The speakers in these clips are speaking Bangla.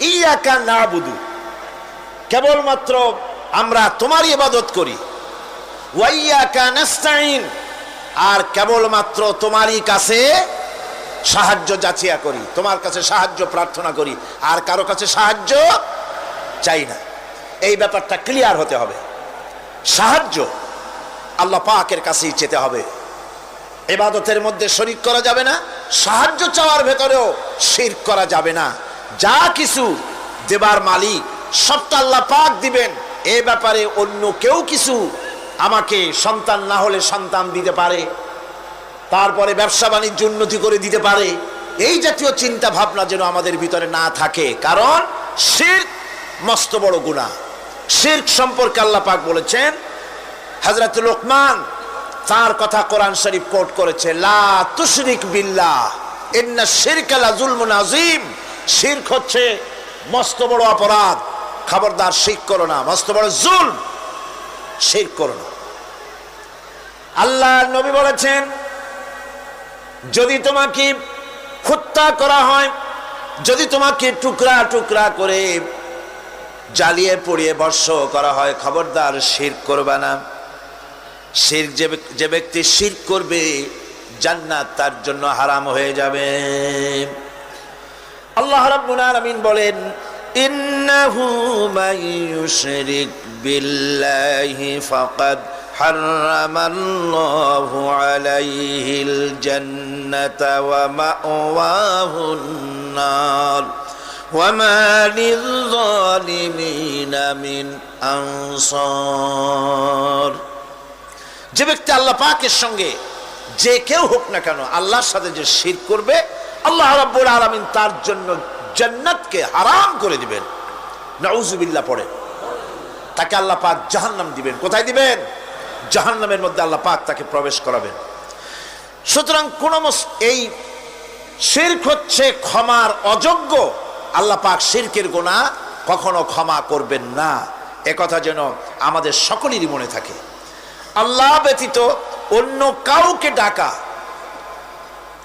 ইয়াকা না বুধু কেবলমাত্র আমরা তোমারই ইবাদত করি। ওয়াইয়াকা নাস্তাইন আর কেবলমাত্র তোমারই কাছে সাহায্য যাচিয়া করি। তোমার কাছে সাহায্য প্রার্থনা করি। আর কারও কাছে সাহায্য চাই না। এই ব্যাপারটা ক্লিয়ার হতে হবে। সাহায্য আল্লাহ পাকের কাছেই চেতে হবে। এবাদতের মধ্যে শরিক করা যাবে না। সাহায্য চাওয়ার ভেতরেও শির করা যাবে না। যা কিছু দেবার মালিক সবটা আল্লাহ পাক দিবেন। এ ব্যাপারে অন্য কেউ কিছু আমাকে সন্তান না হলে সন্তান দিতে পারে, তারপরে ব্যবসা বাণিজ্য উন্নতি করে দিতে পারে। এই জাতীয় চিন্তা ভাবনা যেন আমাদের ভিতরে না থাকে, কারণ শির মস্ত বড় গুণা শির্ক সম্পর্কে আল্লাহ পাক বলেছেন হজরত লোকমান তার কথা কোরআন শরীফ কোট করেছে, লা তুশরিক বিল্লাহ, ইন্না শিরকা লা যুলমুন আযীম। শিরক হচ্ছে মস্ত বড় অপরাধ। খবরদার শিখ করো না, মস্ত বড় জুলম। শিরক করো না। আল্লাহ নবী বলেছেন, যদি তোমাকে হত্যা করা হয়, যদি তোমাকে টুকরা টুকরা করে জ্বালিয়ে পড়িয়ে বর্ষ করা হয়, খবরদার শির করবে না। শির যে ব্যক্তি শির করবে, জান্নাত তার জন্য হারাম হয়ে যাবে। আল্লাহ রাব্বুল আলামিন বলেন ইন্নাহু মান ইউশরিক বিল্লাহি ফাকাদ হারামাল্লাহু আলাইহিল জান্নাতা ওয়া মাওয়াহুন নার وما للظالمين من أنصار যে ব্যক্তি আল্লাহ পাকের সঙ্গে যে কেউ হোক না কেন আল্লাহর সাথে যে শির করবে আল্লাহ রাব্বুল আলামিন তার জন্য জান্নাতকে হারাম করে দিবেন। নাউজুবিল্লাহ পড়ে। তাকে আল্লাহ পাক জাহান্নাম দিবেন। কোথায় দিবেন? জাহান্নামের মধ্যে আল্লাহ পাক তাকে প্রবেশ করাবেন। সুতরাং কোন এই শির্ক হচ্ছে ক্ষমার অযোগ্য। আল্লাহ পাক শিরকের গোনা কখনো ক্ষমা করবেন না। একথা যেন আমাদের সকলেরই মনে থাকে। আল্লাহ ব্যতীত অন্য কাউকে ডাকা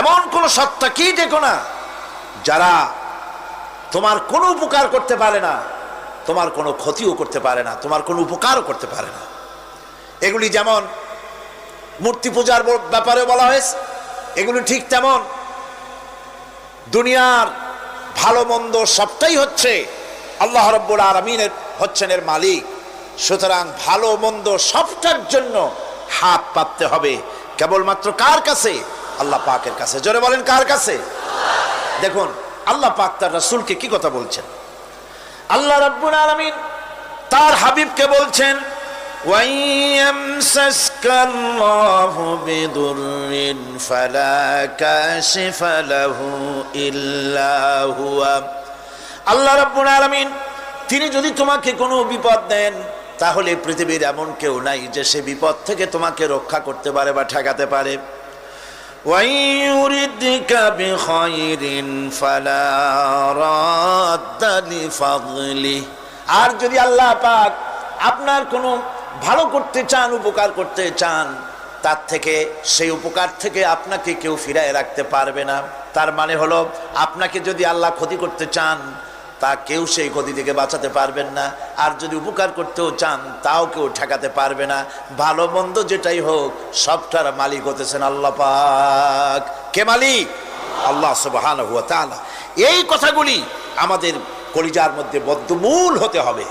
এমন কোন সত্তা কি দেখো না, যারা তোমার কোনো উপকার করতে পারে না, তোমার কোনো ক্ষতিও করতে পারে না, তোমার কোনো উপকারও করতে পারে না। এগুলি যেমন মূর্তি পূজার ব্যাপারে বলা হয়েছে, এগুলি ঠিক তেমন। দুনিয়ার ভালো মন্দ সবটাই হচ্ছে আল্লাহ রব্বুল আলমিনের হচ্ছেন এর মালিক। সুতরাং ভালো মন্দ সবটার জন্য হাত পাততে হবে। কেবলমাত্র কার কাছে? আল্লাহ পাকের কাছে। জোরে বলেন, কার কাছে? দেখুন, আল্লাহ পাক তার রাসুলকে কি কথা বলছেন? আল্লাহ রব্বুল আলমিন তার হাবিবকে বলছেন আল্লাহ রব্বুল আলমিন, তিনি যদি তোমাকে কোনো বিপদ দেন, তাহলে পৃথিবীর এমন কেউ নাই যে সে বিপদ থেকে তোমাকে রক্ষা করতে পারে বা ঠেকাতে পারে। وَإِن يُرِدْكَ بِخَيْرٍ فَلَا رَادَّ لِفَضْلِهِ আর যদি আল্লাহ পাক আপনার কোনো ভালো করতে চান উপকার করতে চান তার থেকে সেই উপকার থেকে আপনাকে কেউ ফিরায় রাখতে পারবে না তার মানে হলো আপনাকে যদি আল্লাহ ক্ষতি করতে চান তা কেউ সেই ক্ষতি থেকে বাঁচাতে পারবেন না। আর যদি উপকার করতেও চান, তাও কেউ ঠেকাতে পারবে না। ভালো মন্দ যেটাই হোক, সবটার মালিক হতেছেন আল্লাহ পাক। কে মালিক? আল্লাহ সুবহানাহু ওয়া তাআলা। এই কথাগুলি আমাদের কলিজার মধ্যে বদ্ধমূল হতে হবে।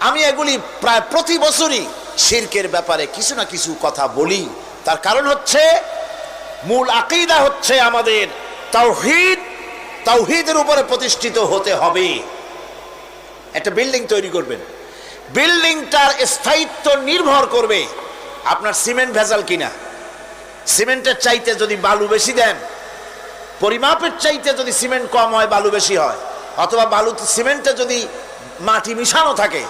আমি এগুলি প্রায় প্রতি বছরই শিরকের ব্যাপারে কিছু না কিছু কথা বলি। তার কারণ হচ্ছে, মূল আকিদা হচ্ছে আমাদের তাওহীদ তাওহীদের উপরে প্রতিষ্ঠিত হতে হবে। একটা বিল্ডিং তৈরি করবেন। বিল্ডিংটার স্থায়িত্ব নির্ভর করবে আপনার সিমেন্ট ভেজাল কিনা। সিমেন্টের চাইতে যদি বালু বেশি দেন, পরিমাপের চাইতে যদি সিমেন্ট কম হয়, বালু বেশি হয়, অথবা বালু, সিমেন্টে যদি মাটি মিশানো থাকে,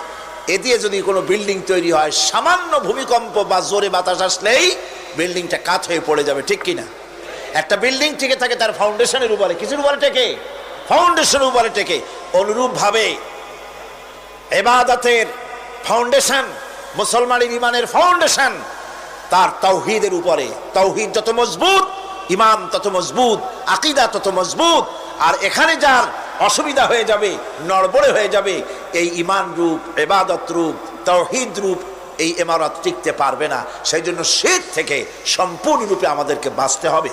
এ দিয়ে যদি কোনো বিল্ডিং তৈরি হয়, সামান্য ভূমিকম্প বা জোরে বাতাস আসলেই বিল্ডিংটা কাত হয়ে পড়ে যাবে, ঠিক কিনা? একটা বিল্ডিং টিকে থাকে তার ফাউন্ডেশনের উপরে। কিছুর উপরে টেকে? ফাউন্ডেশনের উপরে টেকে। অনুরূপভাবে এবাদতের ফাউন্ডেশন মুসলমানের ইমানের ফাউন্ডেশন তার তৌহিদের উপরে। তৌহিদ যত মজবুত ইমান তত মজবুত, আকিদা তত মজবুত, আর এখানে যার অসুবিধা হয়ে যাবে, নড়বড়ে হয়ে যাবে, এই ইমান রূপ, এবাদত রূপ তৌহিদ রূপ এই ইমারত টিকতে পারবে না। সেই জন্য শীত থেকে সম্পূর্ণরূপে আমাদেরকে বাঁচতে হবে।